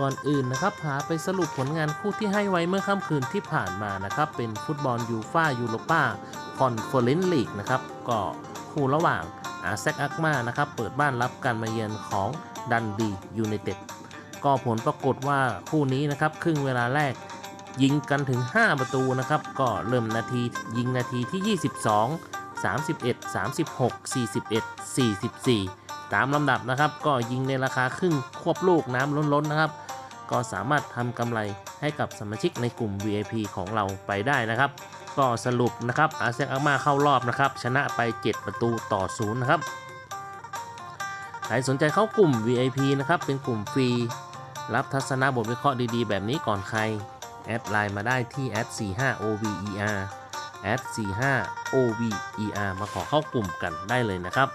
ก่อนอื่นนะครับพาไปสรุปผลงานคู่ที่ให้ไว้เมื่อค่ำคืนที่ผ่านมานะครับ เป็นฟุตบอลยูฟ่ายูโรป้าคอนเฟอเรนซ์ลีกนะครับก็คู่ระหว่างอาแซกอักมานะครับเปิดบ้านรับการมาเยือนของดันดียูไนเต็ดก็ผลปรากฏว่าคู่นี้นะครับครึ่งเวลาแรกยิงกันถึง 5 ประตูนะครับ ก็เริ่มนาทียิงนาทีที่ 22 31 36 41 44 ตามลำดับนะครับ ก็ยิงในราคาครึ่งควบลูกน้ำล้นๆนะครับ ก็สามารถทำกำไรให้กับสมาชิกในกลุ่ม VIP ของเราไปได้นะครับ ก็สรุปนะครับอาเซียนอาม่าเข้ารอบนะครับ ชนะไป 7 ประตูต่อศูนย์นะครับ ใครสนใจเข้ากลุ่ม VIP นะครับ เป็นกลุ่มฟรี รับทัศนบทวิเคราะห์ดีๆ แบบนี้ก่อนใคร แอดไลน์มาได้ที่ @45over แอด 45over มาขอเข้ากลุ่มกันได้เลยนะครับ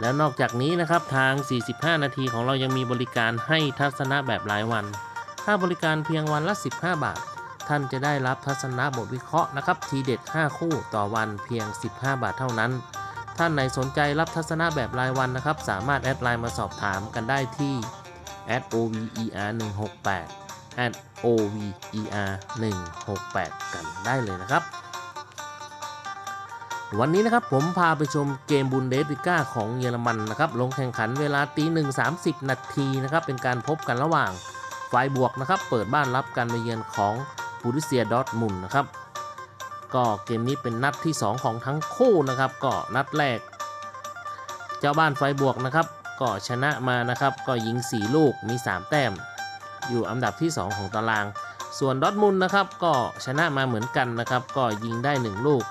แล้วนอกจากนี้นะครับทาง 45 นาทีของเรายังมีบริการให้ทัศนะแบบรายวัน ค่าบริการเพียงวันละ 15 บาท ท่านจะได้รับทัศนะบทวิเคราะห์นะครับทีเด็ด 5 คู่ต่อวันเพียง 15 บาทเท่านั้น ท่านไหนสนใจรับทัศนะแบบรายวันนะครับ สามารถแอดไลน์มาสอบถามกันได้ที่ @over 168 at over 168กันได้เลยนะครับ วันนี้นะครับผมพาไปชมเกมบุนเดสลิก้าของเยอรมันนะครับลงแข่งขันเวลาตีหนึ่งสามสิบนาทีนะครับเป็นการพบกันระหว่างฝ่ายบวกนะครับเปิดบ้านรับการมาเยือนของบูริเซียดอทมุนนะครับก็เกมนี้เป็นนัดที่ 2 ของทั้งคู่นะครับก็นัดแรก เจ้าบ้านไฟบวกนะครับ ก็ชนะมานะครับก็ยิง 4 ลูกมี 3 แต้ม อยู่อันดับที่ 2 ของตาราง ส่วนดอทมุนนะครับก็ชนะมาเหมือนกันนะครับก็ยิงได้ 1 ลูก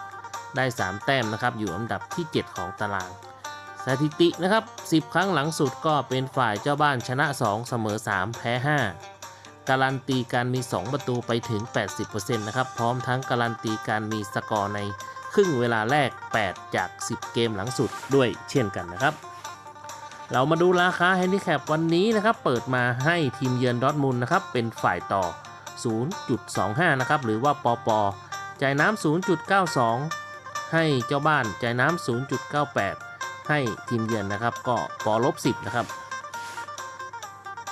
ได้ 3 แต้มนะครับ อยู่อันดับที่ 7 ของตาราง สถิตินะครับ 10 ครั้งหลังสุดก็เป็นฝ่ายเจ้าบ้านชนะ 2 เสมอ 3 แพ้ 5 การันตีการมี 2 ประตูไปถึง 80%นะครับ พร้อมทั้งการันตีการมีสกอร์ในครึ่งเวลาแรก 8 จาก 10 เกมหลังสุดด้วยเช่นกันนะครับ เรามาดูราคาแฮนดิแคปวันนี้นะครับ เปิดมาให้ทีมเยือนดอทมุนด์นะครับ เป็นฝ่ายต่อ 0.25 นะครับ หรือว่าปอปอจ่ายน้ำ0.92 ให้เจ้าบ้านจ่ายน้ำ 0.98 ให้ทีมเยือนนะครับ ก็ปอลบ 10 นะครับ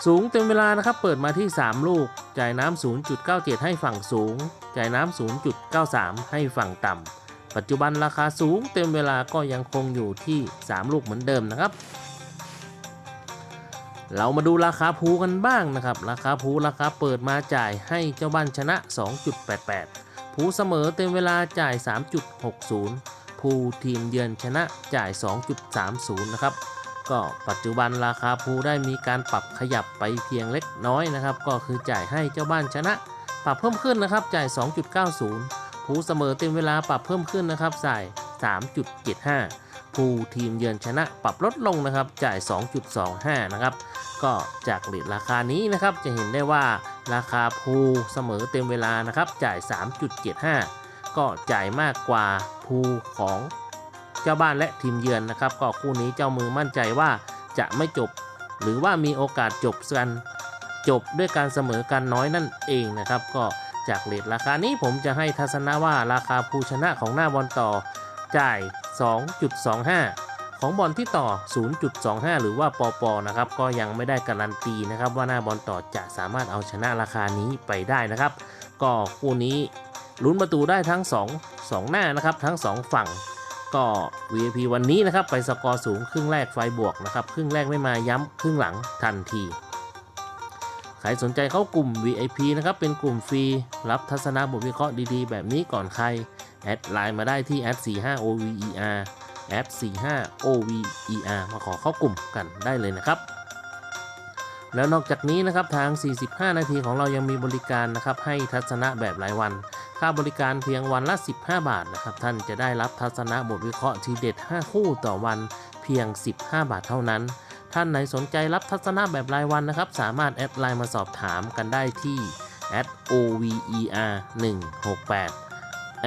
สูงเต็มเวลานะครับ เปิดมาที่ 3 ลูก จ่ายน้ำ 0.97 ให้ฝั่งสูง จ่ายน้ำ 0.93 ให้ฝั่งต่ำ ปัจจุบันราคาสูงเต็มเวลาก็ยังคงอยู่ที่ 3 ลูกเหมือนเดิมนะครับ เรามาดูราคาภูกันบ้างนะครับ ราคาภูราคาเปิดมาจ่ายให้เจ้าบ้านชนะ 2.88 ผูเสมอเต็มเวลาจ่าย 3.60 ผูทีมเยือนชนะจ่าย 2.30 นะครับ ก็ปัจจุบันราคาผูได้มีการปรับขยับไปเพียงเล็กน้อยนะครับ ก็คือจ่ายให้เจ้าบ้านชนะ ปรับเพิ่มขึ้นนะครับ จ่าย 2.90 ผูเสมอเต็มเวลาปรับเพิ่มขึ้นนะครับจ่าย 3.75 ภูทีมเยือนชนะปรับลดลงนะครับจ่าย 2.25 นะครับ ก็จากเรทราคานี้นะครับจะเห็นได้ว่าราคาภูเสมอเต็มเวลานะครับจ่าย 3.75 ก็จ่ายมากกว่าภูของเจ้าบ้านและทีมเยือนนะครับ ก็คู่นี้เจ้ามือมั่นใจว่าจะไม่จบ หรือว่ามีโอกาสจบกันจบด้วยการเสมอกันน้อยนั่นเองนะครับ ก็จากเรทราคานี้ผมจะให้ทัศนะว่าราคาภูชนะของหน้าบอลต่อจ่าย 2.25 ของบอลที่ต่อ 0.25 หรือว่าปอปอนะครับ ก็ยังไม่ได้การันตีนะครับ ว่าหน้าบอลต่อจะสามารถเอาชนะราคานี้ไปได้นะครับ ก็คู่นี้ลุ้นประตูได้ทั้ง 2 2 หน้านะครับ ทั้ง 2 ฝั่งก็ VIP วันนี้นะครับ ไปสกอร์สูงครึ่งแรกไฟบวกนะครับ ครึ่งแรกไม่มาย้ำครึ่งหลังทันที ใครสนใจเข้ากลุ่ม VIP นะครับ เป็นกลุ่มฟรี รับทัศนบทวิเคราะห์ดีๆ แบบนี้ก่อนใคร แอดไลน์มาได้ที่แอด @45over แอด 45over มาขอเข้ากลุ่มกันได้เลยนะครับแล้วนอกจากนี้นะครับทาง 45 นาทีของเรายังมีบริการนะครับให้ทัศนะแบบรายวัน ค่าบริการเพียงวันละ 15 บาทนะครับท่านจะได้รับทัศนะบทวิเคราะห์ทีเด็ด 5 คู่ต่อวันเพียง 15 บาทเท่านั้น ท่านไหนสนใจรับทัศนะแบบรายวันนะครับสามารถแอดไลน์มาสอบถามกันได้ที่ at over 168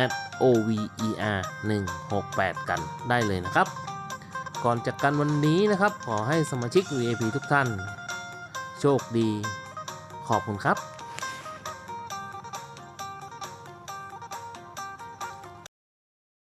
at over 168 กันได้เลยนะครับ ก่อนจากกันวันนี้นะครับ ขอให้สมาชิก VIP ทุกท่าน โชคดี ขอบคุณครับ